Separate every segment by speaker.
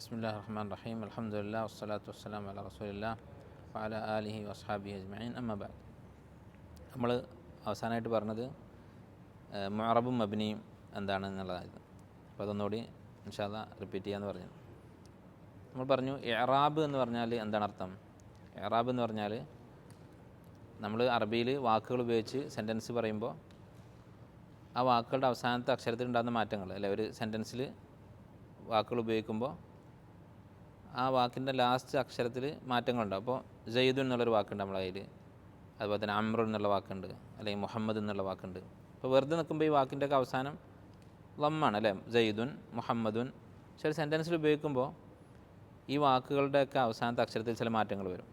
Speaker 1: ബിസ്മില്ലാ റഹ്മാൻ റഹീം അലഹമുല്ലാ വസ്സലാത്തു വസ്സലാം അല റസൂലില്ല അല അലിഹി വസ്ഹാബി അജ്മീൻ അമ്മബാദ് നമ്മൾ അവസാനമായിട്ട് പറഞ്ഞത് മറബും മബിനിയും എന്താണ് എന്നുള്ളതായിരുന്നു. അപ്പോൾ അതൊന്നുകൂടി ഇൻഷാല്ല റിപ്പീറ്റ് ചെയ്യാന്ന് പറഞ്ഞു. നമ്മൾ പറഞ്ഞു എറാബ് എന്ന് പറഞ്ഞാൽ എന്താണ് അർത്ഥം? എറാബ് എന്ന് പറഞ്ഞാൽ നമ്മൾ അറബിയിൽ വാക്കുകൾ ഉപയോഗിച്ച് സെന്റൻസ് പറയുമ്പോൾ ആ വാക്കുകളുടെ അവസാനത്തെ അക്ഷരത്തിൽ ഉണ്ടാകുന്ന മാറ്റങ്ങൾ അല്ലെ ഒരു സെന്റൻസിൽ വാക്കുകൾ ഉപയോഗിക്കുമ്പോൾ ആ വാക്കിന്റെ ലാസ്റ്റ് അക്ഷരത്തിൽ മാറ്റങ്ങളുണ്ട്. അപ്പോൾ ജയ്ദു എന്നുള്ളൊരു വാക്കുണ്ട് നമ്മളെ കയ്യിൽ. അതുപോലെ തന്നെ അമ്രു എന്നുള്ള വാക്കുണ്ട്. അല്ലെങ്കിൽ മുഹമ്മദ് എന്നുള്ള വാക്കുണ്ട്. അപ്പോൾ വെറുതെ നിൽക്കുമ്പോൾ ഈ വാക്കിന്റെ ഒക്കെ അവസാനം ലമ്മാണ് അല്ലേ? ജയ്ദുൻ മുഹമ്മദുൻ. ചില സെന്റൻസിൽ ഉപയോഗിക്കുമ്പോൾ ഈ വാക്കുകളുടെയൊക്കെ അവസാനത്തെ അക്ഷരത്തിൽ ചില മാറ്റങ്ങൾ വരും.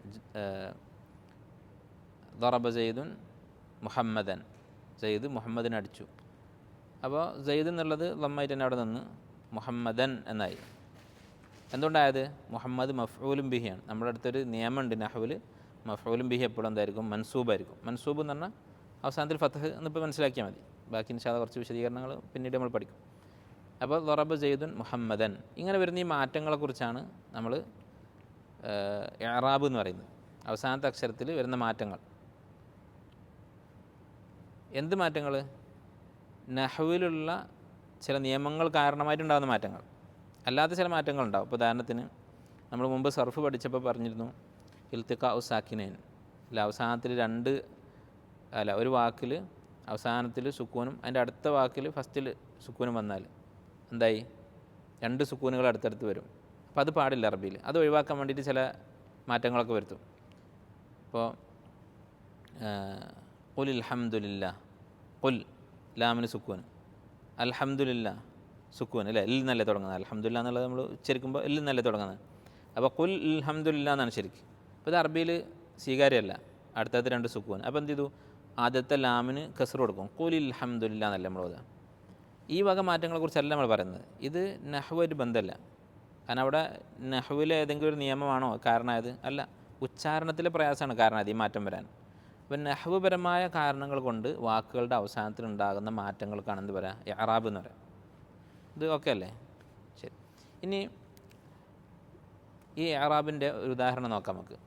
Speaker 1: ദറബ ജയ്ദുൻ മുഹമ്മദൻ. ജയ്ദ് മുഹമ്മദിനെ അടിച്ചു. അപ്പോൾ ജയ്ദ് എന്നുള്ളത് ലമ്മായിട്ട് തന്നെ അവിടെ നിന്ന് മുഹമ്മദൻ എന്നായി. എന്തുകൊണ്ടായത്? മുഹമ്മദ് മഫ്ഊലും ബിഹിയാണ്. നമ്മുടെ അടുത്തൊരു നിയമമുണ്ട് നഹുവിൽ മഫ്ഊലും ബിഹി എപ്പോഴും എന്തായിരിക്കും? മൻസൂബായിരിക്കും. മൻസൂബ് എന്ന് പറഞ്ഞാൽ അവസാനത്തിൽ ഫത്തഹ് എന്നിപ്പോൾ മനസ്സിലാക്കിയാൽ മതി. ബാക്കി നിഷാദ കുറച്ച് വിശദീകരണങ്ങൾ പിന്നീട് നമ്മൾ പഠിക്കും. അപ്പോൾ ദൊറബ് ജെയ്ദുൻ മുഹമ്മദൻ. ഇങ്ങനെ വരുന്ന ഈ മാറ്റങ്ങളെക്കുറിച്ചാണ് നമ്മൾ എറാബ് എന്ന് പറയുന്നത്. അവസാനത്തെ അക്ഷരത്തിൽ വരുന്ന മാറ്റങ്ങൾ. എന്ത് മാറ്റങ്ങൾ? നഹുവിലുള്ള ചില നിയമങ്ങൾ കാരണമായിട്ടുണ്ടാകുന്ന മാറ്റങ്ങൾ. അല്ലാത്ത ചില മാറ്റങ്ങളുണ്ടാവും. ഇപ്പോൾ ഉദാഹരണത്തിന് നമ്മൾ മുമ്പ് സർഫ് പഠിച്ചപ്പോൾ പറഞ്ഞിരുന്നു ഇൽത്തിക്ക ഉസാക്കിനേൻ അല്ല അവസാനത്തിൽ രണ്ട് അല്ല ഒരു വാക്കിൽ അവസാനത്തിൽ സുക്കൂനും അതിന്റെ അടുത്ത വാക്കിൽ ഫസ്റ്റിൽ സുക്കൂനും വന്നാൽ എന്തായി? രണ്ട് സുക്കൂനുകൾ അടുത്തടുത്ത് വരും. അപ്പോൾ അത് പാടില്ല അറബിയിൽ. അത് ഒഴിവാക്കാൻ വേണ്ടിയിട്ട് ചില മാറ്റങ്ങളൊക്കെ വരുത്തും. അപ്പോൾ കുൽ അൽഹമുല്ല കുൽ ലാമിന് സുക്കൂൻ. അൽഹംദുലില്ല സുക്കൂൻ അല്ലേ? എല്ലാം നല്ല തുടങ്ങുന്നത്. അലഹമ്മദില്ല എന്നുള്ളത് നമ്മൾ ഉച്ചരിക്കുമ്പോൾ എല്ലാം നല്ല തുടങ്ങുന്നത്. അപ്പോൾ കുൽ അലഹമ്മദില്ല എന്നാണ് ശരിക്കും. അപ്പോൾ ഇത് അറബിയിൽ സ്വീകാര്യമല്ല. അടുത്തത് രണ്ട് സുക്കൂൻ അപ്പോൾ എന്ത് ചെയ്തു? ആദ്യത്തെ ലാമിന് കസർ കൊടുക്കും. കുൽ അലഹമ്മദില്ല എന്നല്ല നമ്മൾ ഓതാ ഈ വക മാറ്റങ്ങളെക്കുറിച്ചല്ല നമ്മൾ പറയുന്നത്. ഇത് നഹ്വായിട്ട് ബന്ധമല്ല. കാരണം അവിടെ നെഹ്വിലെ ഏതെങ്കിലും ഒരു നിയമമാണോ കാരണമായത്? അല്ല ഉച്ചാരണത്തിലെ പ്രയാസമാണ് കാരണമായത് ഈ മാറ്റം വരാൻ. അപ്പം നെഹ്വുപരമായ കാരണങ്ങൾ കൊണ്ട് വാക്കുകളുടെ അവസാനത്തിൽ ഉണ്ടാകുന്ന മാറ്റങ്ങൾക്കാണ് എന്ത് പറയുക എറാബ് എന്ന് പറയാം. ഇത് ഓക്കെ അല്ലേ? ശരി. ഇനി ഈ അറാബിന്റെ ഒരു ഉദാഹരണം നോക്കാം നമുക്ക്.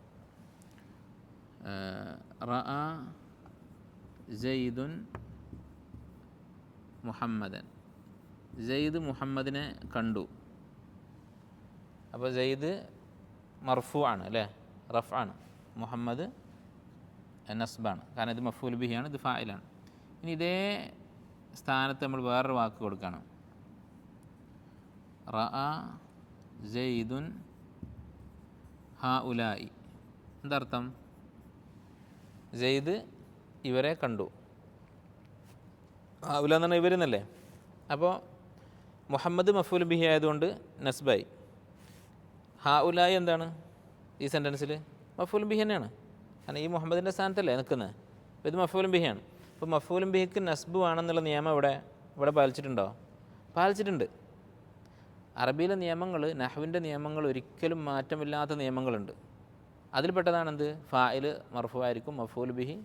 Speaker 1: റഅ മുഹമ്മദൻ. ജയ്ദ് മുഹമ്മദിനെ കണ്ടു. അപ്പോൾ ജയ്ദ് മർഫു ആണ് അല്ലേ? റഫ് ആണ്. മുഹമ്മദ് നസ്ബാണ് കാരണം ഇത് മഫൂൽ ബിഹിയാണ് ഇത് ഫായിലാണ്. ഇനി ഇതേ സ്ഥാനത്ത് നമ്മൾ വേറൊരു വാക്ക് കൊടുക്കണം റഅ ജയ്ദുൻ ഹ ഉലായി എന്തർത്ഥം? ജെയ്ദ് ഇവരെ കണ്ടു. ഉല എന്ന് പറഞ്ഞാൽ ഇവരെന്നല്ലേ അപ്പോൾ മുഹമ്മദ് മഫൂൽ ബിഹി ആയതുകൊണ്ട് നസ്ബായി. ഹ ഉലായി എന്താണ് ഈ സെന്റൻസിൽ മഫൂലും ബിഹി തന്നെയാണ്. കാരണം ഈ മുഹമ്മദിന്റെ സ്ഥാനത്തല്ലേ നിൽക്കുന്നത് അപ്പോൾ ഇത് മഫൂലും ബിഹിയാണ്. അപ്പോൾ മഫൂലും ബിഹിക്ക് നസ്ബ് ആണെന്നുള്ള നിയമം ഇവിടെ ഇവിടെ പാലിച്ചിട്ടുണ്ടോ? പാലിച്ചിട്ടുണ്ട്. അറബിയിലെ നിയമങ്ങൾ നഹുവിന്റെ നിയമങ്ങൾ ഒരിക്കലും മാറ്റമില്ലാത്ത നിയമങ്ങളുണ്ട്. അതിൽപ്പെട്ടതാണെന്ത്? ഫായിൽ മർഫു ആയിരിക്കും മഫൂൽ ബിഹി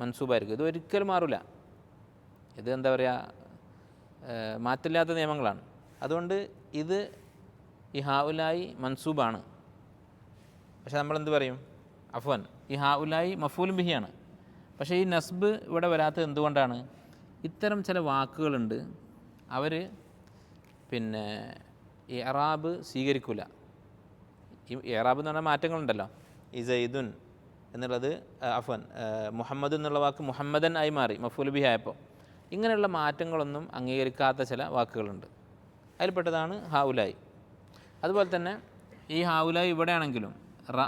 Speaker 1: മൻസൂബായിരിക്കും. ഇത് ഒരിക്കലും മാറില്ല ഇത് എന്താ പറയുക മാറ്റമില്ലാത്ത നിയമങ്ങളാണ്. അതുകൊണ്ട് ഇത് ഈ ഹാവുലായി മൻസൂബാണ്. പക്ഷേ നമ്മളെന്ത് പറയും? അഫ്വൻ. ഈ ഹാവുലായി മഫൂലും ബിഹിയാണ്. പക്ഷേ ഈ നസ്ബ് ഇവിടെ വരാത്തത് എന്തുകൊണ്ടാണ്? ഇത്തരം ചില വാക്കുകളുണ്ട്. അവർ പിന്നെ ഈ എറാബ് സ്വീകരിക്കില്ല ഈ എറാബ് എന്ന് പറഞ്ഞാൽ മാറ്റങ്ങളുണ്ടല്ലോ. ഇസൈദുൻ എന്നുള്ളത് അഫൻ മുഹമ്മദ് എന്നുള്ള വാക്ക് മുഹമ്മദൻ ആയി മാറി മഫുലബി ആയപ്പോൾ ഇങ്ങനെയുള്ള മാറ്റങ്ങളൊന്നും അംഗീകരിക്കാത്ത ചില വാക്കുകളുണ്ട്. അതിൽപ്പെട്ടതാണ് ഹാവുലായി. അതുപോലെ തന്നെ ഈ ഹാവുലായി ഇവിടെയാണെങ്കിലും റ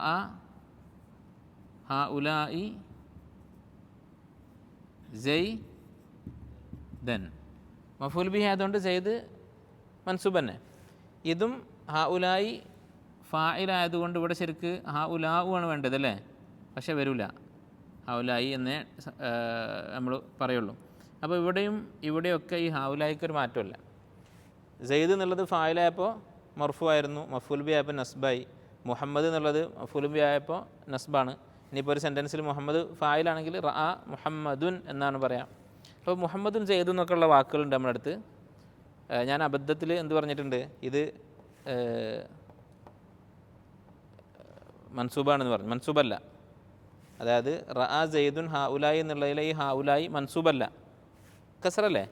Speaker 1: ഹ ഉലായി ജയ് ദൻ മഫൂൽ ബിഹി ആയതുകൊണ്ട് ജെയ്ത് മൻസൂബ് തന്നെ. ഇതും ഹാ ഉലായി ഫായിലായതുകൊണ്ട് ഇവിടെ ശരിക്ക് ഹാ ഉലാവു ആണ് വേണ്ടത് അല്ലേ? പക്ഷേ വരില്ല ഉലായി എന്നേ നമ്മൾ പറയുള്ളൂ. അപ്പോൾ ഇവിടെയും ഇവിടെയൊക്കെ ഈ ഹാവുലായിക്ക് ഒരു മാറ്റമില്ല. സെയ്ദ് എന്നുള്ളത് ഫായിലായപ്പോൾ മർഫു ആയിരുന്നു മഫുൽബി ആയപ്പോൾ നസ്ബായി. മുഹമ്മദ് എന്നുള്ളത് മഫുൽബി ആയപ്പോൾ നസ്ബാണ്. ഇനിയിപ്പോൾ ഒരു സെന്റൻസിൽ മുഹമ്മദ് ഫായിലാണെങ്കിൽ റ മുഹമ്മദുൻ എന്നാണ് പറയാം. അപ്പോൾ മുഹമ്മദും സെയ്ദും എന്നൊക്കെയുള്ള വാക്കുകളുണ്ട് നമ്മുടെ അടുത്ത് ഞാൻ അബദ്ധത്തിൽ എന്ത് പറഞ്ഞിട്ടുണ്ട്? ഇത് മൻസൂബാണെന്ന് പറഞ്ഞു. മൻസൂബല്ല. അതായത് റഅ ജെയ്ദുൻ ഹാ ഉലായി എന്നുള്ളതിലെ ഈ ഹാ ഉലായി മൻസൂബല്ല. കസറല്ലേ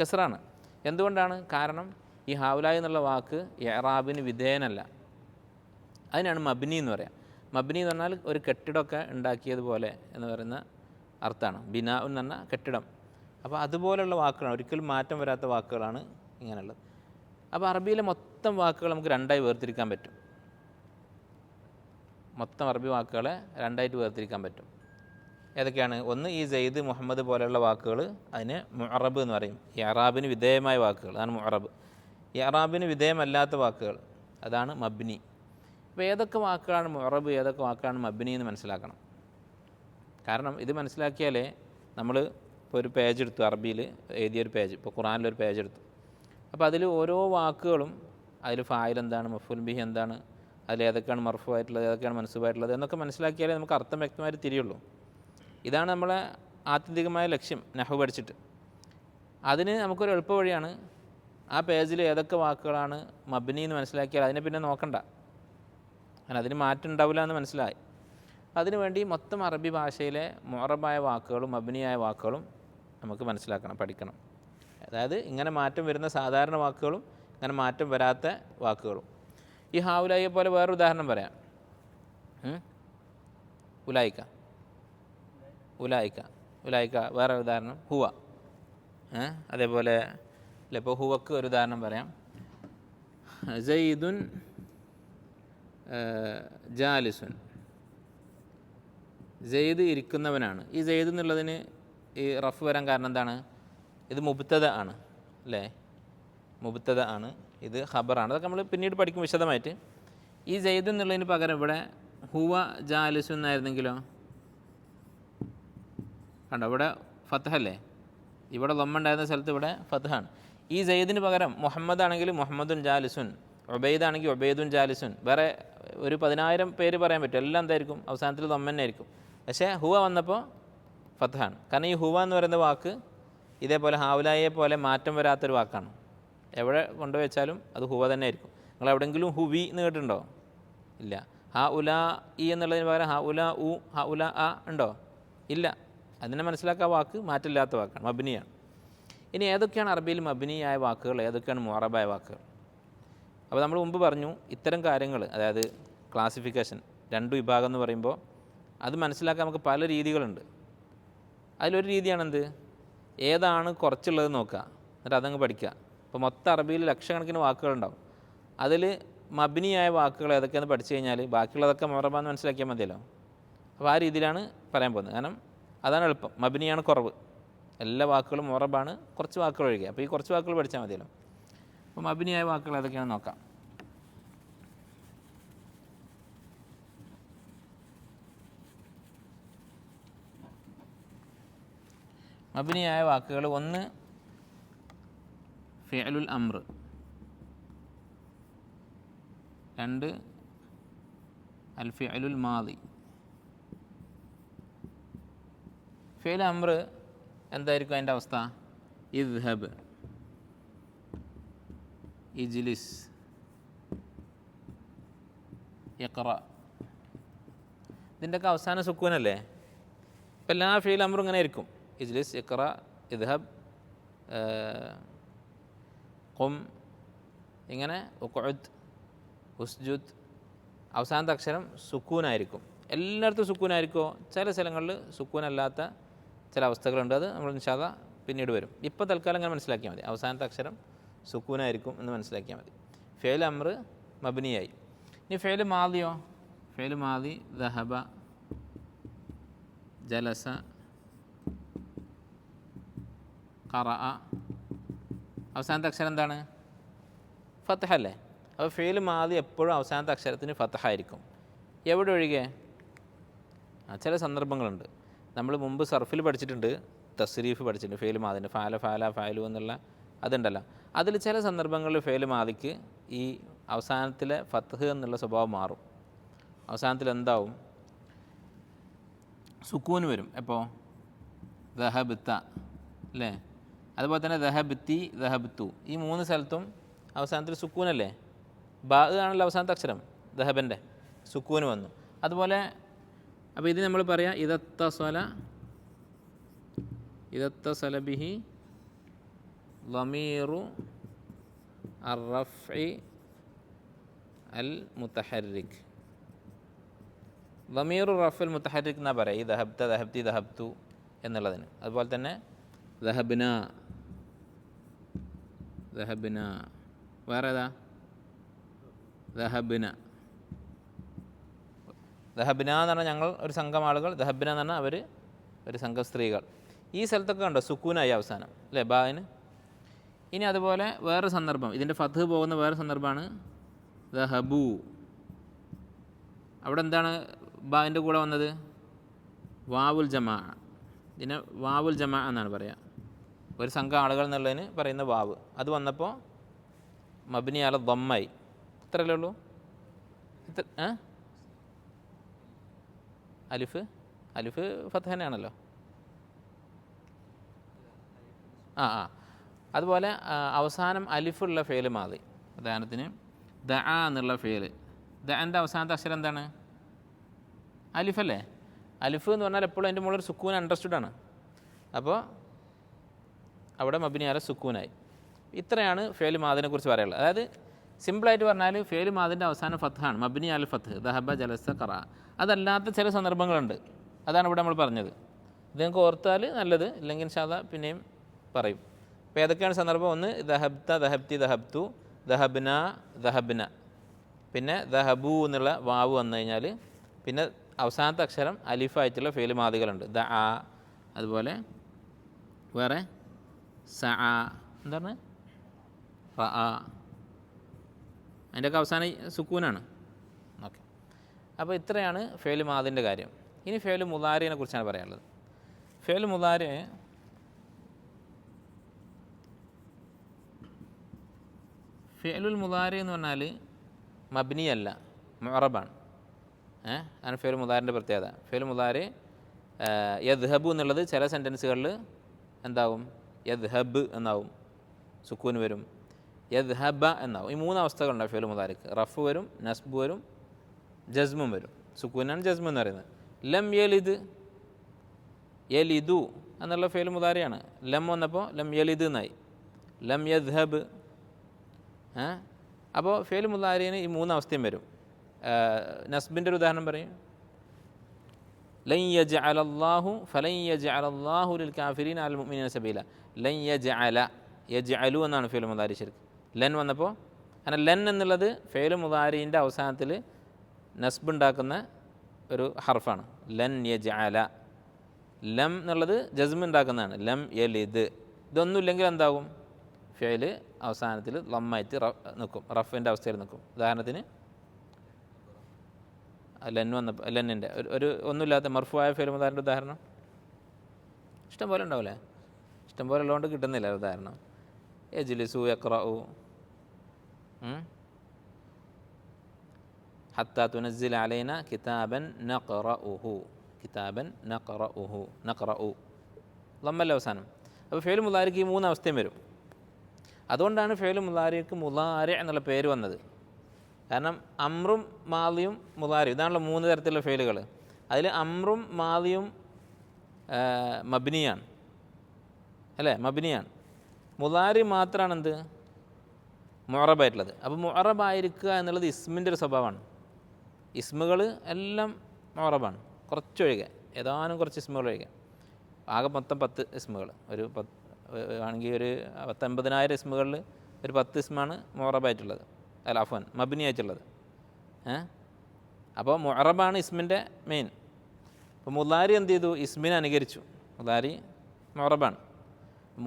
Speaker 1: കസറാണ് എന്തുകൊണ്ടാണ്? കാരണം ഈ ഹാവുലായി എന്നുള്ള വാക്ക് എറാബിന് വിധേയനല്ല. അതിനാണ് മബ്നി എന്ന് പറയാം. മബ്നി എന്ന് പറഞ്ഞാൽ ഒരു കെട്ടിടമൊക്കെ ഉണ്ടാക്കിയതുപോലെ എന്ന് പറയുന്ന അർത്ഥമാണ്. ബിനാ എന്ന് പറഞ്ഞാൽ കെട്ടിടം. അപ്പോൾ അതുപോലെയുള്ള വാക്കുകളാണ്. ഒരിക്കലും മാറ്റം വരാത്ത വാക്കുകളാണ് ഇങ്ങനെയുള്ളത്. അപ്പോൾ അറബിയിലെ മൊത്തം വാക്കുകൾ നമുക്ക് രണ്ടായി വേർതിരിക്കാൻ പറ്റും. മൊത്തം അറബി വാക്കുകളെ രണ്ടായിട്ട് വേർതിരിക്കാൻ പറ്റും. ഏതൊക്കെയാണ്? ഒന്ന് ഈ ജെയ്ദ് മുഹമ്മദ് പോലെയുള്ള വാക്കുകൾ അതിന് മുഅറബ് എന്ന് പറയും. ഈ അറാബിന് വിധേയമായ വാക്കുകൾ. അതാണ് മുഅറബ്. ഈ അറാബിന് വിധേയമല്ലാത്ത വാക്കുകൾ. അതാണ് മബ്നി. അപ്പോൾ ഏതൊക്കെ വാക്കുകളാണ് മുഅറബ് ഏതൊക്കെ വാക്കുകളാണ് മബ്നി എന്ന് മനസ്സിലാക്കണം. കാരണം ഇത് മനസ്സിലാക്കിയാലേ നമ്മൾ ഇപ്പോൾ ഒരു പേജ് എടുത്തു അറബിയിൽ എഴുതിയൊരു പേജ് ഇപ്പോൾ ഖുറാനിലൊരു പേജ് എടുത്തു. അപ്പോൾ അതിൽ ഓരോ വാക്കുകളും അതിൽ ഫായിൽ എന്താണ് മഫുൽ ബിഹി എന്താണ് അതിൽ ഏതൊക്കെയാണ് ഏതൊക്കെയാണ് മനസ്സുമായിട്ടുള്ളത് എന്നൊക്കെ മനസ്സിലാക്കിയാലേ നമുക്ക് അർത്ഥം വ്യക്തമായിട്ട് തിരിയുള്ളൂ. ഇതാണ് നമ്മളെ ആത്യന്തികമായ ലക്ഷ്യം നഹു പഠിച്ചിട്ട്. അതിന് നമുക്കൊരു എളുപ്പ വഴിയാണ് ആ പേജിൽ ഏതൊക്കെ വാക്കുകളാണ് മബിനി എന്ന് മനസ്സിലാക്കിയാൽ അതിനെ പിന്നെ നോക്കണ്ട. കാരണം അതിന് മാറ്റം ഉണ്ടാവില്ല എന്ന് മനസ്സിലായി. അതിനുവേണ്ടി മൊത്തം അറബി ഭാഷയിലെ മൊറബായ വാക്കുകളും മബിനിയായ വാക്കുകളും നമുക്ക് മനസ്സിലാക്കണം പഠിക്കണം. അതായത് ഇങ്ങനെ മാറ്റം വരുന്ന സാധാരണ വാക്കുകളും ഇങ്ങനെ മാറ്റം വരാത്ത വാക്കുകളും. ഈ ഹാവുലായിയെ പോലെ വേറൊരു ഉദാഹരണം പറയാം? ഉലായിക്ക. ഉലായിക്ക. ഉലായിക്ക വേറെ ഉദാഹരണം. ഹുവ. അതേപോലെ അല്ല? ഇപ്പോൾ ഹുവക്ക് ഒരു ഉദാഹരണം പറയാം. ജയ്ദുൻ ജാലിസുൻ. ജെയ്ദ് ഇരിക്കുന്നവനാണ്. ഈ ജെയ്ദ് എന്നുള്ളതിന് ഈ റഫ് വരാൻ കാരണം എന്താണ്? ഇത് മുബത്തത ആണ് അല്ലേ? മുബത്തത ആണ് ഇത് ഖബറാണ് അതൊക്കെ നമ്മൾ പിന്നീട് പഠിക്കും വിശദമായിട്ട്. ഈ ജയ്ദ് എന്നുള്ളതിന് പകരം ഇവിടെ ഹുവ ജാലിസു എന്നായിരുന്നെങ്കിലോ? കണ്ടോ ഇവിടെ ഫത്തഹല്ലേ ഇവിടെ ലൊമ്മ ഉണ്ടായിരുന്ന സ്ഥലത്ത് ഇവിടെ ഫത്തഹാണ് ഈ ജയ്ദിന് പകരം മുഹമ്മദ് ആണെങ്കിൽ മുഹമ്മദുൻ ജാലിസുൻ ഒബൈദ് ആണെങ്കിൽ ഒബൈദുൻ ജാലിസുൻ. വേറെ ഒരു പതിനായിരം പേര് പറയാൻ പറ്റും. എല്ലാം എന്തായിരിക്കും? അവസാനത്തിൽ ലൊമ്മ തന്നെ ആയിരിക്കും പക്ഷേ ഹുവ വന്നപ്പോൾ ഫത്തഹാണ് കാരണം ഈ ഹുവ എന്ന് പറയുന്ന വാക്ക് ഇതേപോലെ ഹാവുലായെ പോലെ മാറ്റം വരാത്തൊരു വാക്കാണ്. എവിടെ കൊണ്ടുവച്ചാലും അത് ഹുവ തന്നെ ആയിരിക്കും. നിങ്ങൾ എവിടെയെങ്കിലും ഹുവി എന്ന് കേട്ടിട്ടുണ്ടോ? ഇല്ല. ഹ ഉല ഇ എന്നുള്ളതിന് പകരം ഹ ഉല ഉ ഹ ഉല അ ഉണ്ടോ? ഇല്ല. അതിനെ മനസ്സിലാക്കാൻ വാക്ക് മാറ്റില്ലാത്ത വാക്കാണ് മബിനിയാണ്. ഇനി ഏതൊക്കെയാണ് അറബിയിൽ മബിനിയായ വാക്കുകൾ ഏതൊക്കെയാണ് മുറബായ വാക്കുകൾ? അപ്പോൾ നമ്മൾ മുമ്പ് പറഞ്ഞു ഇത്തരം കാര്യങ്ങൾ അതായത് ക്ലാസിഫിക്കേഷൻ രണ്ട് വിഭാഗം എന്ന് പറയുമ്പോൾ അത് മനസ്സിലാക്കാൻ നമുക്ക് പല രീതികളുണ്ട്. അതിലൊരു രീതിയാണ് എന്ത് ഏതാണ് കുറച്ചുള്ളത് നോക്കുക. എന്നിട്ട് അതങ്ങ് പഠിക്കുക. ഇപ്പോൾ മൊത്തം അറബിയിൽ ലക്ഷക്കണക്കിന് വാക്കുകളുണ്ടാവും. അതിൽ മബിനിയായ വാക്കുകൾ ഏതൊക്കെയാണെന്ന് പഠിച്ചു കഴിഞ്ഞാൽ ബാക്കിയുള്ളതൊക്കെ മറബാന്ന് മനസ്സിലാക്കിയാൽ മതിയല്ലോ. അപ്പോൾ ആ രീതിയിലാണ് പറയാൻ പോകുന്നത്. കാരണം അതാണ് എളുപ്പം. മബിനിയാണ് കുറവ്. എല്ലാ വാക്കുകളും മുറബാണ് കുറച്ച് വാക്കുകൾ ഒഴികെ. അപ്പോൾ ഈ കുറച്ച് വാക്കുകൾ പഠിച്ചാൽ മതിയല്ലോ. അപ്പോൾ മബിനിയായ വാക്കുകൾ ഏതൊക്കെയാണെന്ന് നോക്കാം. മബിനിയായ വാക്കുകൾ ഒന്ന് ഫിഅലുൽ അമ്ര രണ്ട് അൽ ഫിഅലുൽ മാദി. ഫിഅൽ അമ്ര എന്തായിരിക്കും അതിന്റെ അവസ്ഥ? ഇദ്ഹബ്. ഇജ്ലിസ്. യക്ര ഇതിന്റെയൊക്കെ അവസാന സുക്കൂനല്ലേ? ഇപ്പം എല്ലാ ഫീൽ അമ്പറും ഇങ്ങനെ ആയിരിക്കും ഇജ്ലിസ് اقرا اذهب قم ഇങ്ങനെ ഉഖുദ് ഉസ്ജുദ് അവസാനത്തെ അക്ഷരം സുക്കൂനായിരിക്കും. എല്ലായിടത്തും സുക്കൂനായിരിക്കുമോ ചില സ്ഥലങ്ങളിൽ സുക്കൂനല്ലാത്ത ചില അവസ്ഥകളുണ്ട്. അത് നമ്മൾ നിഷാദ പിന്നീട് വരും. ഇപ്പോൾ തൽക്കാലം അങ്ങനെ മനസ്സിലാക്കിയാൽ മതി. അവസാനത്തെ അക്ഷരം സുക്കൂനായിരിക്കും എന്ന് മനസ്സിലാക്കിയാൽ മതി. ഫേൽ അമ്ര മബിനിയായി. ഇനി ഫേൽ മാദിയോ? ഫേൽ മാദി ദഹബ ജലസ കറ അവസാനത്തെ അക്ഷരം എന്താണ്? ഫത്തഹ അല്ലേ? അപ്പോൾ ഫെയിൽ മാതി എപ്പോഴും അവസാനത്തെ അക്ഷരത്തിന് ഫത്തഹ ആയിരിക്കും. എവിടെ ഒഴികെ? ചില സന്ദർഭങ്ങളുണ്ട്. നമ്മൾ മുമ്പ് സർഫിൽ പഠിച്ചിട്ടുണ്ട് തസ്രീഫ് പഠിച്ചിട്ടുണ്ട് ഫെയിൽ മാതിന്റെ ഫാല ഫാല ഫാലു എന്നുള്ള അതുണ്ടല്ലോ. അതിൽ ചില സന്ദർഭങ്ങളിൽ ഫെയിൽ മാതിക്ക് ഈ അവസാനത്തിലെ ഫത്തഹ് എന്നുള്ള സ്വഭാവം മാറും. അവസാനത്തിൽ എന്താവും? സുക്കൂന് വരും. എപ്പോൾ ദഹബിത്ത. അല്ലേ? അതുപോലെ തന്നെ ദഹബത്തി ദഹബത്തു ഈ മൂന്ന് സ്ഥലത്തും അവസാനത്തിൽ സുക്കൂനല്ലേ? ബാ ആണല്ലോ അവസാനത്തെ അക്ഷരം ദഹബന്റെ സുക്കൂന് വന്നു. അതുപോലെ അപ്പോൾ ഇത് നമ്മൾ പറയാം ഇതത്ത സ്വല ഇതത്ത സലബിഹി ലമീറു അറഫി അൽ മുത്തഹരിക് ലമീറു റഫൽ മുത്തഹരിക് എന്നാ പറയാം? ഈ ദഹബ്ത ദഹബ്തി ദഹബ്തു എന്നുള്ളതിന്. അതുപോലെ തന്നെ ദഹബിന ദഹബിന. വേറെ ഏതാ ദഹബിന. ദഹബിന എന്ന് പറഞ്ഞാൽ ഞങ്ങൾ ഒരു സംഘം ആളുകൾ. ദഹബിന എന്ന് പറഞ്ഞാൽ അവർ ഒരു സംഘം സ്ത്രീകൾ. ഈ സ്ഥലത്തൊക്കെ ഉണ്ടോ സുക്കൂനായി അവസാനം. അല്ലേ ബാവിന് ഇനി അതുപോലെ വേറെ സന്ദർഭം. ഇതിന്റെ ഫത്ത് പോകുന്ന വേറെ സന്ദർഭമാണ് ദഹബു. അവിടെ എന്താണ് ബാവിന്റെ കൂടെ വന്നത്? വാവുൽ ജമാ. ഇതിനെ വാവുൽ ജമാ എന്നാണ് പറയുക ഒരു സംഘം ആളുകൾ എന്നുള്ളതിന് പറയുന്ന വാവ്. അത് വന്നപ്പോൾ മബിനി അല ദമ്മായി. ഇത്രയല്ലേ ഉള്ളൂ? ഇത്ര അലിഫ്? അലിഫ് ഫത്തഹനാണല്ലോ ആ ആ. അതുപോലെ അവസാനം അലിഫുള്ള ഫേൽ മാതി. ഉദാഹരണത്തിന് ദ ആ എന്നുള്ള ഫേൽ. എന്റെ അവസാനത്തെ അക്ഷരം എന്താണ്? അലിഫല്ലേ? അലിഫ് എന്ന് പറഞ്ഞാൽ എപ്പോഴും അതിന്റെ മുകളിൽ സുക്കൂൻ അണ്ടർസ്റ്റുഡ് ആണ്. അപ്പോൾ അവിടെ മബിനിയാല സുക്കൂനായി. ഇത്രയാണ് ഫേൽ മാദിനെ കുറിച്ച് പറയാനുള്ളത്. അതായത് സിമ്പിളായിട്ട് പറഞ്ഞാൽ ഫേൽ മാദിന്റെ അവസാന ഫത്താണ് മബിനി അൽ ഫത്ത് ദഹബ ജലസ കറ അതല്ലാത്ത ചില സന്ദർഭങ്ങളുണ്ട്. അതാണ് ഇവിടെ നമ്മൾ പറഞ്ഞത്. ഇത് നിങ്ങൾക്ക് ഓർത്താൽ നല്ലത് ഇല്ലെങ്കിൽ ഷാദ പിന്നെയും പറയും. അപ്പോൾ ഏതൊക്കെയാണ് സന്ദർഭം? ഒന്ന് ദഹബ്ത ദഹബ്തി ദഹബ്തു ദഹബ്ന ദഹബ്ന. പിന്നെ ദഹബു എന്നുള്ള വാവ് വന്നു കഴിഞ്ഞാൽ പിന്നെ അവസാനത്തെ അക്ഷരം അലിഫായിട്ടുള്ള ഫേൽ മാദികളുണ്ട്. ദ ആ അതുപോലെ വേറെ സ ആ എന്താണ് ഫ ആ അതിന്റെയൊക്കെ അവസാനം സുക്കൂനാണ്. ഓക്കെ. അപ്പോൾ ഇത്രയാണ് ഫേലു മാതിന്റെ കാര്യം. ഇനി ഫേലു മുതാരിനെ കുറിച്ചാണ് പറയാനുള്ളത്. ഫേലു മുതാരി ഫേലുൽ മുതാരി എന്ന് പറഞ്ഞാൽ മബ്നിയല്ല മൊറബാണ്. ഏഹ് അതാണ് ഫേൽ മുതാറിന്റെ പ്രത്യേകത. ഫേൽ മുതാര് യദ്ഹബു എന്നുള്ളത് ചില സെന്റൻസുകളിൽ എന്താവും? യദ്ഹബ് എന്നാവും. സുക്കൂൻ വരും. യദ്ഹബ എന്നാവും. ഈ മൂന്ന് അവസ്ഥകളുണ്ടാവും ഫേൽ മുതാരിക്ക്. റഫ് വരും നസ്ബ് വരും ജസ്മും വരും. സുക്കൂനാണ് ജസ്മു എന്ന് പറയുന്നത്. ലം യലിദ് യലിദു എന്നുള്ള ഫേൽ മുതാരിയാണ്. ലം വന്നപ്പോൾ ലം യലിദ് എന്നായി. ലം യദ്ഹബ്. അപ്പോൾ ഫേൽ മുതാരിന് ഈ മൂന്ന് അവസ്ഥയും വരും. നസ്ബിന്റെ ഒരു ഉദാഹരണം പറയും. ലൈ യജ് അലല്ലാഹു ഫലൈ യജ് അലല്ലാഹുൽ ലിൽ കാഫിരീന അൽ മുഅ്മിനീന സബീല. ലൻ യജഅല യജഅലു എന്നാണ് ഫേൽ മുതാരി ശരിക്കും ലൻ വന്നപ്പോൾ അങ്ങനെ ലൻ എന്നുള്ളത് ഫേൽ മുതാരിന്റെ അവസാനത്തിൽ നസ്ബ് ഉണ്ടാക്കുന്ന ഒരു ഹർഫാണ്. ലൻ യജ് അല ലം എന്നുള്ളത് ജസ്മ് ഉണ്ടാക്കുന്നതാണ്. ലം യലിദ്. ഇതൊന്നുമില്ലെങ്കിൽ എന്താകും? ഫേൽ അവസാനത്തിൽ ലമ്മായിട്ട് റഫ് നിൽക്കും റഫിന്റെ അവസ്ഥയിൽ നിൽക്കും ഉദാഹരണത്തിന് ലെൻ വന്നപ്പോൾ ലെന്നിന്റെ ഒരു ഒരു ഒന്നുമില്ലാത്ത മർഫുവായ ഫേൽ മുതാരിന്റെ ഉദാഹരണം. ഇഷ്ടം പോലെ ഉണ്ടാവില്ലേ ഇഷ്ടം പോലെ ഉള്ളതുകൊണ്ട് കിട്ടുന്നില്ല ഉദാഹരണം. എജ്ലിസു യക്റഉ ഹത്താ അലൈന കിതാബൻ നഖറഉഹു. കിതാബൻ നഖറഉഹു നഖറഉ. ലമ്മല്ല അവസാനം. അപ്പോൾ ഫേൽ മുലാരിക്ക് ഈ മൂന്ന് അവസ്ഥയും വരും. അതുകൊണ്ടാണ് ഫേൽ മുലാരിക്ക് മുലാരി എന്നുള്ള പേര് വന്നത്. കാരണം അമ്രും മാലിയും മുലാരി ഇതാണല്ലോ മൂന്ന് തരത്തിലുള്ള ഫേലുകൾ അതിൽ അമ്രും മാലിയും മബിനിയാണ്. അല്ലേ? മബിനിയാണ്. മുതാരി മാത്രമാണ് എന്ത് മൊറബായിട്ടുള്ളത് അപ്പോൾ മൊറബായിരിക്കുക എന്നുള്ളത് ഇസ്മിന്റെ ഒരു സ്വഭാവമാണ്. ഇസ്മുകൾ എല്ലാം മൊറബാണ് കുറച്ചൊഴികെ ഏതാനും കുറച്ച് ഇസ്മുകൾ ഒഴികെ. ആകെ മൊത്തം പത്ത് ഇസ്മുകൾ. ഒരു പത്ത് ആണെങ്കിൽ ഒരു പത്തൊമ്പതിനായിരം ഇസ്മുകളിൽ ഒരു പത്ത് ഇസ്മാണ് മൊറബായിട്ടുള്ളത് അല്ല അഫൻ മബിനി ആയിട്ടുള്ളത്. ഏ? അപ്പോൾ മൊറബാണ് ഇസ്മിന്റെ മെയിൻ അപ്പോൾ മുതാരി എന്ത് ചെയ്തു? ഇസ്മിനെ അനുകരിച്ചു. മുതാരി മൊറബാണ്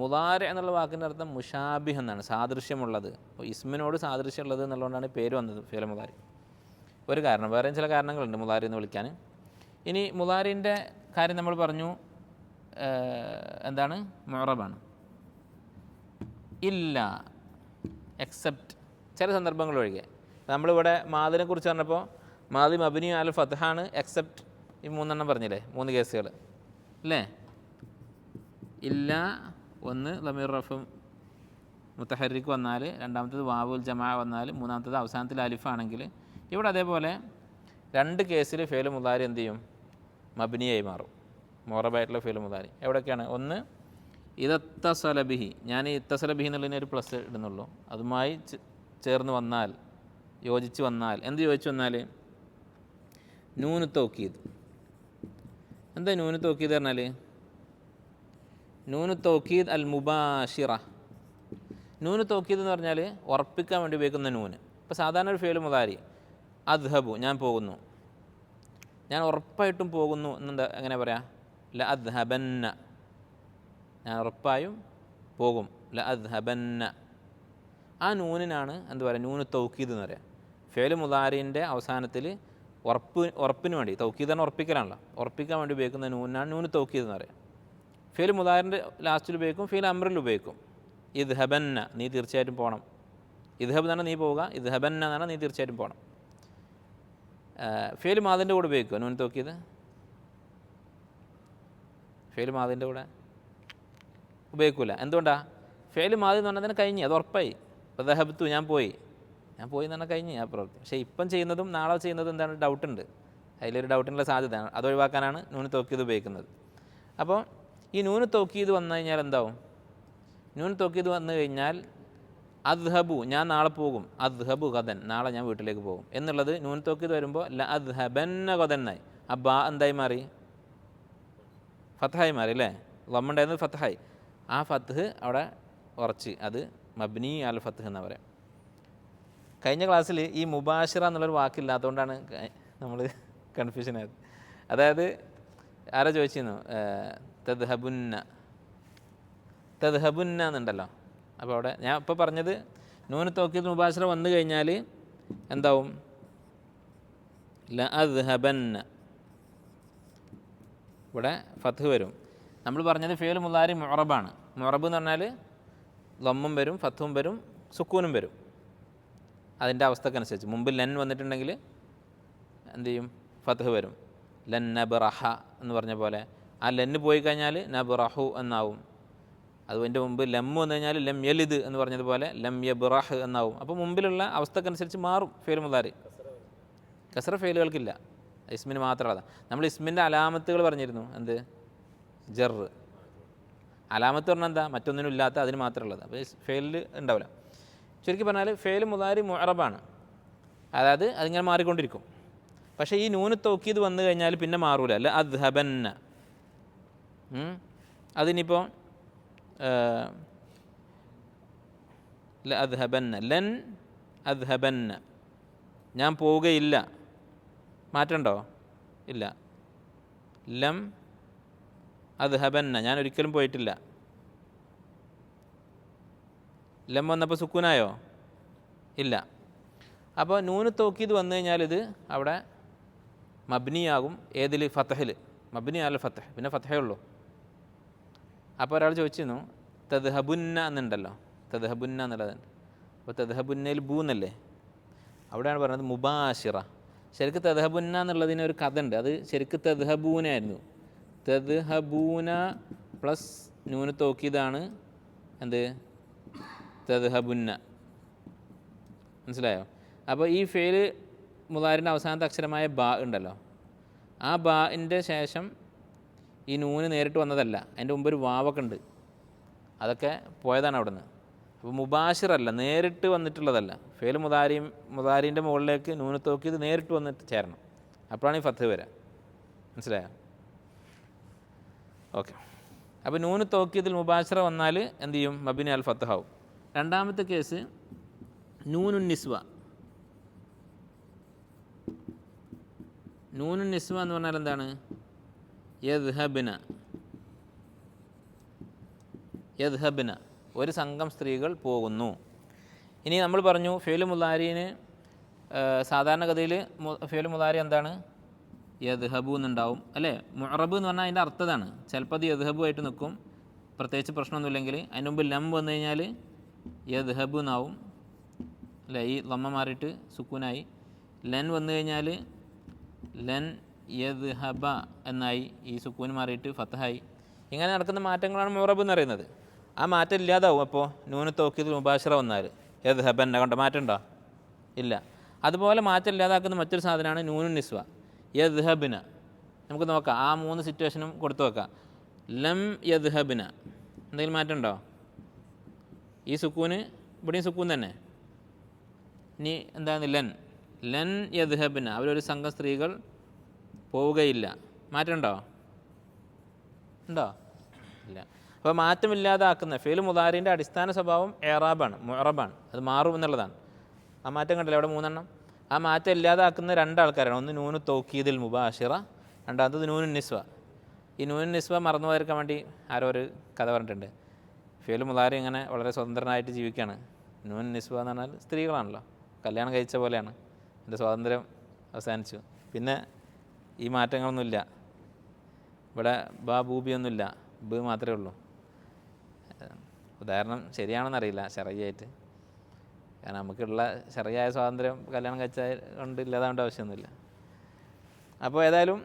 Speaker 1: മുലാരി എന്നുള്ള വാക്കിന്റെ അർത്ഥം മുഷാബിഹ് എന്നാണ് സാദൃശ്യമുള്ളത്. അപ്പോൾ ഇസ്മിനോട് സാദൃശ്യമുള്ളത് എന്നുള്ളതുകൊണ്ടാണ് പേര് വന്നത് ഫേല മുതാരി ഒരു കാരണം വേറെയും ചില കാരണങ്ങളുണ്ട് മുലാരി എന്ന് വിളിക്കാൻ. ഇനി മുതാരിന്റെ കാര്യം നമ്മൾ പറഞ്ഞു എന്താണ്? മൊറബാണ് ഇല്ല എക്സെപ്റ്റ് ചില സന്ദർഭങ്ങൾ ഒഴികെ. നമ്മളിവിടെ മാതിനെ കുറിച്ച് പറഞ്ഞപ്പോൾ മാതി മബിനി അൽ ഫത്ഹാണ് എക്സെപ്റ്റ് ഈ മൂന്നെണ്ണം പറഞ്ഞില്ലേ മൂന്ന് കേസുകൾ. അല്ലേ? ഇല്ല ഒന്ന് ലമീർ റഫും മുത്തഹരിക്ക് വന്നാൽ രണ്ടാമത്തത് വാവുൽ ജമാ വന്നാൽ മൂന്നാമത്തത് അവസാനത്തിൽ അലിഫാണെങ്കിൽ ഇവിടെ അതേപോലെ രണ്ട് കേസിൽ ഫേൽ മുതാരി എന്ത് ചെയ്യും? മബിനിയായി മാറും. മോറബായിട്ടുള്ള ഫേൽ മുതാരി. എവിടെയൊക്കെയാണ്? ഒന്ന് ഇതത്തസലബിഹി. ഞാൻ ഇത്തസലബിഹി എന്നുള്ളതിന് ഒരു പ്ലസ് ഇടുന്നുള്ളൂ. അതുമായി ചേർന്ന് വന്നാൽ യോജിച്ച് വന്നാൽ എന്ത് യോജിച്ച് വന്നാൽ? നൂന് തോക്കീത് എന്താ നൂന് തോക്കീത് പറഞ്ഞാൽ നൂന് തോക്കീദ് അൽ മുബാഷിറ നൂന് തോക്കീദ് എന്ന് പറഞ്ഞാൽ ഉറപ്പിക്കാൻ വേണ്ടി ഉപയോഗിക്കുന്ന നൂന്. ഇപ്പോൾ സാധാരണ ഒരു ഫേൽ മുതാരി അദ്ഹബു ഞാൻ പോകുന്നു. ഞാൻ ഉറപ്പായിട്ടും പോകുന്നു എന്നെന്താ എങ്ങനെ പറയാ? ല അദ്ഹബന്ന ഞാൻ ഉറപ്പായും പോകും. ല അദ്ഹബന്ന ആ നൂനിനാണ് എന്താ പറയുക നൂന് തൗക്കീദ് എന്ന് പറയാം. ഫേൽ മുതാരിന്റെ അവസാനത്തിൽ ഉറപ്പ് ഉറപ്പിന് വേണ്ടി തൗക്കീദ് തന്നെ ഉറപ്പിക്കലാണല്ലോ. ഉറപ്പിക്കാൻ വേണ്ടി ഉപയോഗിക്കുന്ന നൂനാണ് നൂന് തൗക്കീദ് എന്ന് പറയാം. ഫീൽ മുതാറിന്റെ ലാസ്റ്റിൽ ഉപയോഗിക്കും ഫീൽ അമ്രിൽ ഉപയോഗിക്കും. ഇത് ഹബന്ന നീ തീർച്ചയായിട്ടും പോകണം ഇത് ഹബ് എന്നാണ് നീ പോവുക ഇത് ഹബന്ന എന്നാണ് നീ തീർച്ചയായിട്ടും പോകണം ഫേൽ മാതിന്റെ കൂടെ ഉപയോഗിക്കുമോ നൂൻ തോക്കിയത്? ഫേൽ മാതിന്റെ കൂടെ ഉപയോഗിക്കില്ല എന്തുകൊണ്ടാ? ഫേൽ മാതി എന്ന് പറഞ്ഞാൽ തന്നെ കഴിഞ്ഞ് അത് ഉറപ്പായി. ഇപ്പോൾ ദഹബത്തു ഞാൻ പോയി. ഞാൻ പോയി എന്ന് പറഞ്ഞാൽ കഴിഞ്ഞ് ആ പ്രവൃത്തി പക്ഷേ ഇപ്പം ചെയ്യുന്നതും നാളെ ചെയ്യുന്നതും എന്താണ് ഡൗട്ടുണ്ട് അതിലൊരു ഡൗട്ടിനുള്ള സാധ്യതയാണ്. അത് ഒഴിവാക്കാനാണ് നൂന് തോക്കിയത് ഉപയോഗിക്കുന്നത്. അപ്പോൾ ഈ നൂന് തോക്കിയത് വന്നു കഴിഞ്ഞാൽ എന്താവും? നൂന് തോക്കിയത് വന്നു കഴിഞ്ഞാൽ അദ്ഹബു ഞാൻ നാളെ പോകും. അദ്ഹബു കഥൻ നാളെ ഞാൻ വീട്ടിലേക്ക് പോകും. എന്നുള്ളത് നൂൻ തോക്കിയത് വരുമ്പോൾ ല അദ്ഹബന്ന എന്നായി ആ ബാ എന്തായി മാറി? ഫത്തഹായി മാറി അല്ലേ? ലമ്മുണ്ടായിരുന്നത് ഫത്തഹായി ആ ഫത്ത് അവിടെ ഉറച്ച്. അത് മബ്നി അൽ ഫത്ത് എന്ന് പറയാം. കഴിഞ്ഞ ക്ലാസ്സിൽ ഈ മുബാഷിറ എന്നുള്ളൊരു വാക്കില്ലാത്തതുകൊണ്ടാണ് നമ്മൾ കൺഫ്യൂഷനായത് അതായത് ആരാ ചോദിച്ചിരുന്നു? തദ്ഹബുന്ന. തദ്ഹബുന്ന എന്നുണ്ടല്ലോ. അപ്പോൾ അവിടെ ഞാൻ ഇപ്പോൾ പറഞ്ഞത് നൂന് തോക്കിയത് മുബാഷിറ വന്നു കഴിഞ്ഞാൽ എന്താവും? ല അദ്ഹബന്ന ഇവിടെ ഫത്ത് വരും. നമ്മൾ പറഞ്ഞത് ഫേൽ മുല്ലാരി മൊറബാണ് മൊറബ് എന്ന് പറഞ്ഞാൽ ലമ്മും വരും ഫത്തും വരും സുക്കൂനും വരും. അതിന്റെ അവസ്ഥക്കനുസരിച്ച്. മുമ്പ് ലെൻ വന്നിട്ടുണ്ടെങ്കിൽ എന്ത് ചെയ്യും? ഫത്ത് വരും. ലൻ നബ്റഹ എന്ന് പറഞ്ഞ പോലെ ആ ലെന്ന് പോയി കഴിഞ്ഞാൽ നബ്റഹു എന്നാവും. അത് അതിന്റെ മുമ്പ് ലം വന്നു കഴിഞ്ഞാൽ ലം യലിദ് എന്ന് പറഞ്ഞതുപോലെ ലം യബ്റഹ് എന്നാവും. അപ്പോൾ മുമ്പിലുള്ള അവസ്ഥക്കനുസരിച്ച് മാറും ഫേൽ മുലാരി കസറ ഫെയിലുകൾക്കില്ല ഇസ്മിന് മാത്രമല്ല നമ്മൾ ഇസ്മിന്റെ അലാമത്തുകൾ പറഞ്ഞിരുന്നു. എന്ത്? ജറ് അലാമത്ത് പറഞ്ഞാൽ എന്താ? മറ്റൊന്നിനും ഇല്ലാത്ത അതിന് മാത്രമുള്ളത്. അപ്പോൾ ഫെയിലിൽ ഉണ്ടാവില്ല. ചുരുക്കി പറഞ്ഞാൽ ഫെയിൽ മുതാരി മുഅറബാണ്. അതായത് അതിങ്ങനെ മാറിക്കൊണ്ടിരിക്കും. പക്ഷേ ഈ നൂന് തോക്കിയത് വന്നു കഴിഞ്ഞാൽ പിന്നെ മാറൂല. അല്ല അദ്ഹബന്ന. അതിനിപ്പോൾ അദ്ഹബന്ന ലൻ അദ്ഹബന്ന. ഞാൻ പോവുകയില്ല. മാറ്റണ്ടോ? ഇല്ല. ലം അത് ഹബന്ന ഞാൻ ഒരിക്കലും പോയിട്ടില്ല. ലം വന്നപ്പോൾ സുക്കൂനായോ? ഇല്ല. അപ്പോൾ നൂന് തോക്കിയത് വന്നു കഴിഞ്ഞാൽ ഇത് അവിടെ മബ്നിയാകും. ഏതിൽ ഫത്തഹിൽ മബ്നി ഫത്തഹ് പിന്നെ ഫത്തഹേ ഉള്ളൂ. അപ്പോൾ ഒരാൾ ചോദിച്ചിരുന്നു തദ്ഹബുന്ന എന്നുണ്ടല്ലോ. തദ്ഹബുന്ന എന്നുള്ളതുണ്ട് അപ്പോൾ തദ്ഹബുന്നയിൽ ബൂ എന്നല്ലേ? അവിടെയാണ് പറയുന്നത് മുബാഷിറ. ശരിക്ക് തദ്ഹബുന്ന എന്നുള്ളതിന് ഒരു കഥ ഉണ്ട്. അത് ശരിക്ക് തദ്ഹബൂന ആയിരുന്നു. തദ്ഹബൂന പ്ലസ് ന്യൂന തോക്കിയതാണ് എന്ത്? തദ്ഹബുന്ന. മനസ്സിലായോ? അപ്പോൾ ഈ ഫെയിൽ മുതാരിന്റെ അവസാനത്തെ അക്ഷരമായ ബാ ഉണ്ടല്ലോ. ആ ബാന്റെ ശേഷം ഈ നൂന് നേരിട്ട് വന്നതല്ല. അതിന്റെ മുമ്പ് ഒരു വാവൊക്കെ ഉണ്ട് അതൊക്കെ പോയതാണ് അവിടുന്ന്. അപ്പോൾ മുബാഷിറല്ല നേരിട്ട് വന്നിട്ടുള്ളതല്ല. ഫേൽ മുതാരിയും മുതാരിന്റെ മുകളിലേക്ക് നൂന് തോക്കിയത് നേരിട്ട് വന്നിട്ട് ചേരണം. അപ്പോഴാണ് ഈ ഫത്ത് വരിക മനസ്സിലായോ? ഓക്കെ. അപ്പോൾ നൂന് തോക്കിയതിൽ മുബാഷിറ വന്നാൽ എന്ത് ചെയ്യും? മബിനി അൽ ഫത്തഹാവും രണ്ടാമത്തെ കേസ് നൂനു നിസ്വ. നൂനു നിസ്വ എന്ന് പറഞ്ഞാൽ എന്താണ്? യദ്ഹബിന. യദ്ഹബിന. ഒരു സംഘം സ്ത്രീകൾ പോകുന്നു. ഇനി നമ്മൾ പറഞ്ഞു ഫേലു മുലാരിന് സാധാരണഗതിയിൽ ഫേലു മുലാരി എന്താണ്? യദ്ഹബു എന്നുണ്ടാവും. അല്ലേ? മുറബ് എന്ന് പറഞ്ഞാൽ അതിന്റെ അർത്ഥതാണ്. ചിലപ്പോൾ അത് യദ്ഹബു ആയിട്ട് നിൽക്കും. പ്രത്യേകിച്ച് പ്രശ്നമൊന്നുമില്ലെങ്കിൽ അതിന് മുമ്പ് ലം വന്നു കഴിഞ്ഞാൽ യദ്ഹബു എന്നാവും. അല്ലേ? ഈ ലമ്മ മാറിയിട്ട് സുക്കൂനായി. ലൻ വന്നു കഴിഞ്ഞാൽ ലൻ യദ്ഹബ എന്നായി ഈ സുക്കൂന് മാറിയിട്ട് ഫത്തഹായി ഇങ്ങനെ നടക്കുന്ന മാറ്റങ്ങളാണ് മുറബ് എന്ന് പറയുന്നത്. ആ മാറ്റം ഇല്ലാതാവും അപ്പോൾ നൂന് തോക്കിയത് മുബാഷിറ വന്നാൽ യദ്ഹബ എന്നെ കണ്ട മാറ്റം ഉണ്ടോ ഇല്ല. അതുപോലെ മാറ്റം ഇല്ലാതാക്കുന്ന മറ്റൊരു സാധനമാണ് നൂനു നിസ്വ. യദ്ഹബിന നമുക്ക് നോക്കാം. ആ മൂന്ന് സിറ്റുവേഷനും കൊടുത്തു നോക്കാം. ലം യദ്ഹബിന എന്തെങ്കിലും മാറ്റം ഉണ്ടോ ഈ സുക്കൂന് ഇവിടെയും സുക്കൂൻ തന്നെ. ഇനി എന്താണ് ലൻ? ലൻ യദ്ഹബിന അവരൊരു സംഘം സ്ത്രീകൾ പോവുകയില്ല. മാറ്റമുണ്ടോ? ഉണ്ടോ? ഇല്ല. അപ്പോൾ മാറ്റമില്ലാതാക്കുന്ന ഫെയിൽ മുതാരിന്റെ അടിസ്ഥാന സ്വഭാവം ഏറാബാണ് മുറബാണ് അത് മാറും എന്നുള്ളതാണ്. ആ മാറ്റം കണ്ടില്ല അവിടെ മൂന്നെണ്ണം? ആ മാറ്റം ഇല്ലാതാക്കുന്ന രണ്ടാൾക്കാരാണ്. ഒന്ന് നൂന് തോക്കീദിൽ മുബാഷിറ രണ്ടാമത്തത് നൂനു നിസ്വ. ഈ നൂനു നിസ്വ മറന്നു പോയിരിക്കാൻ വേണ്ടി ആരോ ഒരു കഥ പറഞ്ഞിട്ടുണ്ട്. ഫെയിൽ മുതാരി ഇങ്ങനെ വളരെ സ്വതന്ത്രനായിട്ട് ജീവിക്കുകയാണ്. നൂൻ നിസ്വ എന്ന് പറഞ്ഞാൽ സ്ത്രീകളാണല്ലോ. കല്യാണം കഴിച്ച പോലെയാണ്. എന്റെ സ്വാതന്ത്ര്യം അവസാനിച്ചു. പിന്നെ ഈ മാറ്റങ്ങളൊന്നുമില്ല. ഇവിടെ ബാ ബൂബിയൊന്നുമില്ല ബ് മാത്രമേ ഉള്ളൂ. ഉദാഹരണം ശരിയാണെന്നറിയില്ല ചെറിയായിട്ട്. കാരണം നമുക്കുള്ള ചെറിയായ സ്വാതന്ത്ര്യം കല്യാണം കഴിച്ചാൽ കൊണ്ട് ഇല്ലാതാവേണ്ട ആവശ്യമൊന്നുമില്ല. അപ്പോൾ ഏതായാലും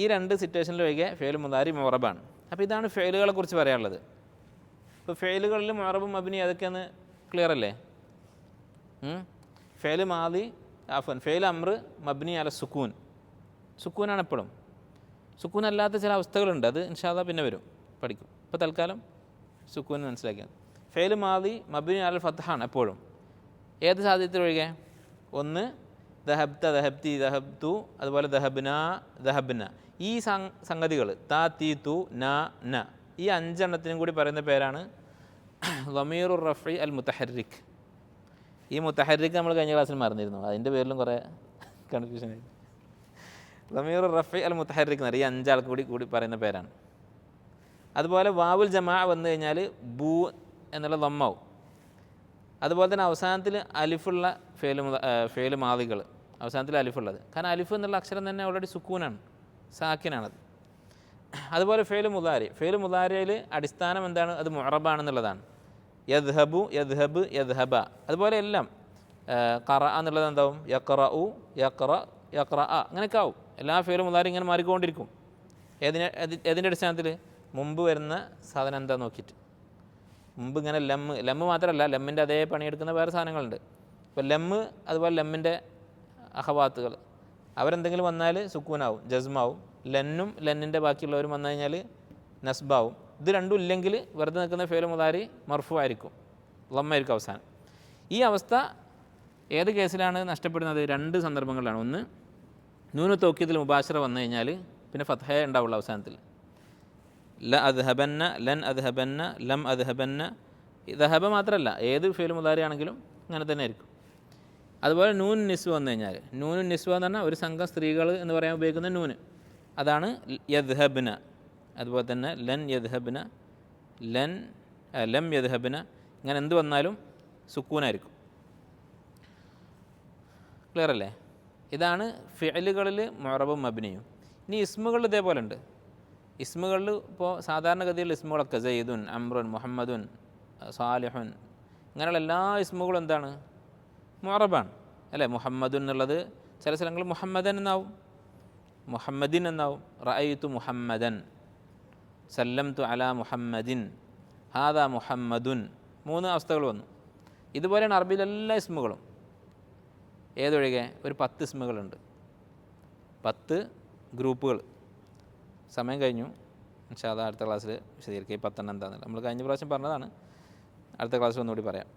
Speaker 1: ഈ രണ്ട് സിറ്റുവേഷനിൽ ഒഴികെ ഫെയിൽ മുതാരി മൊറബാണ് അപ്പോൾ ഇതാണ് ഫെയിലുകളെ കുറിച്ച് പറയാനുള്ളത്. ഇപ്പോൾ ഫെയിലുകളിൽ മൊറബും അഭിനി അതൊക്കെയാണ് ക്ലിയർ അല്ലേ? ഫെയിൽ മാതി ആഫൻ ഫെയിൽ അമ്ര മബ്നി അല സുക്കൂൻ. സുക്കൂനാണ് എപ്പോഴും സുക്കൂനല്ലാത്ത ചില അവസ്ഥകളുണ്ട്. അത് ഇൻഷാദ പിന്നെ വരും. പഠിക്കും. ഇപ്പോൾ തൽക്കാലം സുക്കൂൻ മനസ്സിലാക്കിയത് ഫെയിൽ മാതി മബ്നി അൽ ഫത്തഹാണ് എപ്പോഴും. ഏത് സാധ്യത്തിൽ ഒഴികെ? ഒന്ന് ദഹബ്ത ദഹബ്തി ദഹബ്തു അതുപോലെ ദഹബ്ന ദഹബ്ന. ഈ സംഗതികൾ താ തീ തു ന ന. ഈ അഞ്ചെണ്ണത്തിനും കൂടി പറയുന്ന പേരാണ് ലമീറുർ റഫി അൽ മുത്തഹരിഖ് ഈ മുത്തഹരിഖ് നമ്മൾ കഴിഞ്ഞ ക്ലാസ്സിൽ മറന്നിരുന്നു. അതിന്റെ പേരിലും കുറേ കൺഫ്യൂഷൻ ലമീർ റഫി അൽ മുത്തഹറിക്ക് എന്നറിയ അഞ്ചാൾക്ക് കൂടി കൂടി പറയുന്ന പേരാണ്. അതുപോലെ വാവുൽ ജമാ വന്നു കഴിഞ്ഞാൽ ബൂ എന്നുള്ള ലമ്മാവും അതുപോലെ തന്നെ അവസാനത്തിൽ അലിഫുള്ള ഫേൽ ഫേൽ മാതികൾ അവസാനത്തിൽ അലിഫുള്ളത്. കാരണം അലിഫ് എന്നുള്ള അക്ഷരം തന്നെ ഓൾറെഡി സുക്കൂനാണ്. സാക്കിനാണത്. അതുപോലെ ഫേൽ മുദാരി. ഫേൽ മുദാരിയിൽ അടിസ്ഥാനം എന്താണ്? അത് മുറബാണെന്നുള്ളതാണ് യദ്ഹബു യദ്ഹബ് യദ്ഹബ. അതുപോലെ എല്ലാം കറ എന്നുള്ളത് എന്താവും? യക്ര ഉ യക്ര അ അങ്ങനെയൊക്കെ ആവും. എല്ലാ ഫേലും മുതാരി ഇങ്ങനെ മാറിക്കൊണ്ടിരിക്കും. ഏതിനെ ഏതി- ഏതിന്റെ അടിസ്ഥാനത്തിൽ? മുമ്പ് വരുന്ന സാധനം എന്താ നോക്കിയിട്ട്? മുമ്പ് ഇങ്ങനെ ലെമ്മ് ലെമ്മ് മാത്രമല്ല ലെമ്മിന്റെ അതേ പണിയെടുക്കുന്ന വേറെ സാധനങ്ങളുണ്ട്. ഇപ്പോൾ ലെമ്മ് അതുപോലെ ലെമ്മിന്റെ അഹവാത്തുകൾ. അവരെന്തെങ്കിലും വന്നാൽ സുക്കൂനാവും ജസ്മാവും. ലെന്നും ലെന്നിന്റെ ബാക്കിയുള്ളവരും വന്നു കഴിഞ്ഞാൽ നസ്ബാവും. ഇത് രണ്ടും ഇല്ലെങ്കിൽ വെറുതെ നിൽക്കുന്ന ഫെയിൽ മുതാരി മർഫു ആയിരിക്കും ലമ്മായിരിക്കും അവസാനം. ഈ അവസ്ഥ ഏത് കേസിലാണ് നഷ്ടപ്പെടുന്നത്? രണ്ട് സന്ദർഭങ്ങളിലാണ്. ഒന്ന് നൂന് തോക്കിയതിൽ മുബാശറ വന്നു കഴിഞ്ഞാൽ പിന്നെ ഫത്തഹ ഉണ്ടാവുള്ളൂ അവസാനത്തിൽ. ല അദ്ഹബന്ന ലൻ അദ്ഹബന്ന ലം അദ്ഹബന്ന. ദഹബ മാത്രമല്ല ഏത് ഫേൽ മുതാരിയാണെങ്കിലും അങ്ങനെ തന്നെ ആയിരിക്കും. അതുപോലെ നൂൻ നിസ്വ വന്നു കഴിഞ്ഞാൽ നൂൻ നിസ്വ എന്ന് പറഞ്ഞാൽ ഒരു സംഘം സ്ത്രീകൾ എന്ന് പറയാൻ ഉപയോഗിക്കുന്ന നൂന്. അതാണ് യദ്ഹബ്ന. അതുപോലെ തന്നെ ലൻ യദ്ഹബ്ന ലൻ ലം യദ്ഹബ്ന. ഇങ്ങനെ എന്ത് വന്നാലും സുക്കൂനായിരിക്കും. ക്ലിയർ അല്ലേ ഇതാണ് ഫിഅലുകളിൽ മൊറബും മബിനിയും. ഇനി ഇസ്മുകളിൽ ഇതേപോലെ ഉണ്ട് ഇസ്മുകളിൽ ഇപ്പോൾ സാധാരണഗതിയിൽ ഇസ്മുകളൊക്കെ ജയ്ദുൻ അമ്രുൻ മുഹമ്മദുൻ സാലിഹുൻ ഇങ്ങനെയുള്ള എല്ലാ ഇസ്മുകളും എന്താണ്? മൊറബാണ് അല്ലേ? മുഹമ്മദുൻ എന്നുള്ളത് ചില സ്ഥലങ്ങളിൽ മുഹമ്മദൻ എന്നാവും. മുഹമ്മദിൻ എന്നാവും. റഅയ്തു മുഹമ്മദൻ. സല്ലം തു അല മുഹമ്മദിൻ. ഹാദ മുഹമ്മദുൻ. മൂന്ന് അവസ്ഥകൾ വന്നു. ഇതുപോലെയാണ് അറബിയിലെല്ലാ ഇസ്മുകളും. ഏതൊഴികെ? ഒരു പത്ത് ഇസ്മുകളുണ്ട് പത്ത് ഗ്രൂപ്പുകൾ. സമയം കഴിഞ്ഞു. പക്ഷേ അത് അടുത്ത ക്ലാസ്സിൽ വിശദീകരിക്കുക ഈ പത്തെണ്ണം എന്താണെന്നില്ല നമ്മൾ കഴിഞ്ഞ പ്രാവശ്യം പറഞ്ഞതാണ്. അടുത്ത ക്ലാസ്സിൽ ഒന്നുകൂടി പറയാം.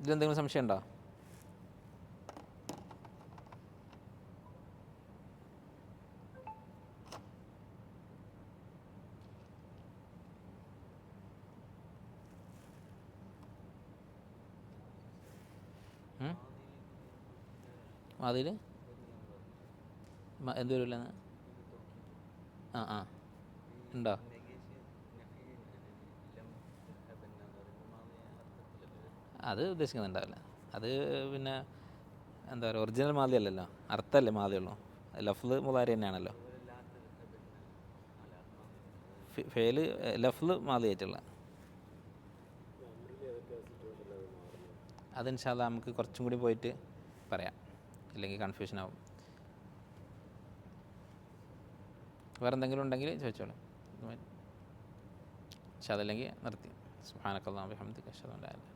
Speaker 1: ഇതിലെന്തെങ്കിലും സംശയം ഉണ്ടോ അതിൽ എന്ത് വരില്ല ആ ആ. ഉണ്ടോ? അത് ഉദ്ദേശിക്കുന്നുണ്ടാവില്ല. അത് പിന്നെ എന്താ പറയുക ഒറിജിനൽ മാതി അല്ലല്ലോ. അർത്ഥമല്ലേ മാതിയുള്ളൂ ലഫ്ല് മുതാരി തന്നെയാണല്ലോ. ഫേൽ ലഫ്ല് മാതി ആയിട്ടുള്ള. അത് നമുക്ക് കുറച്ചും കൂടി പോയിട്ട് പറയാം. ഇല്ലെങ്കിൽ കൺഫ്യൂഷൻ ആവും. വേറെ എന്തെങ്കിലും ഉണ്ടെങ്കിൽ ചോദിച്ചോളൂ. പക്ഷെ അതല്ലെങ്കിൽ നിർത്തി. സുഹാനക്കല്ലാ അഹമ്മദ് അഷ്ഹദു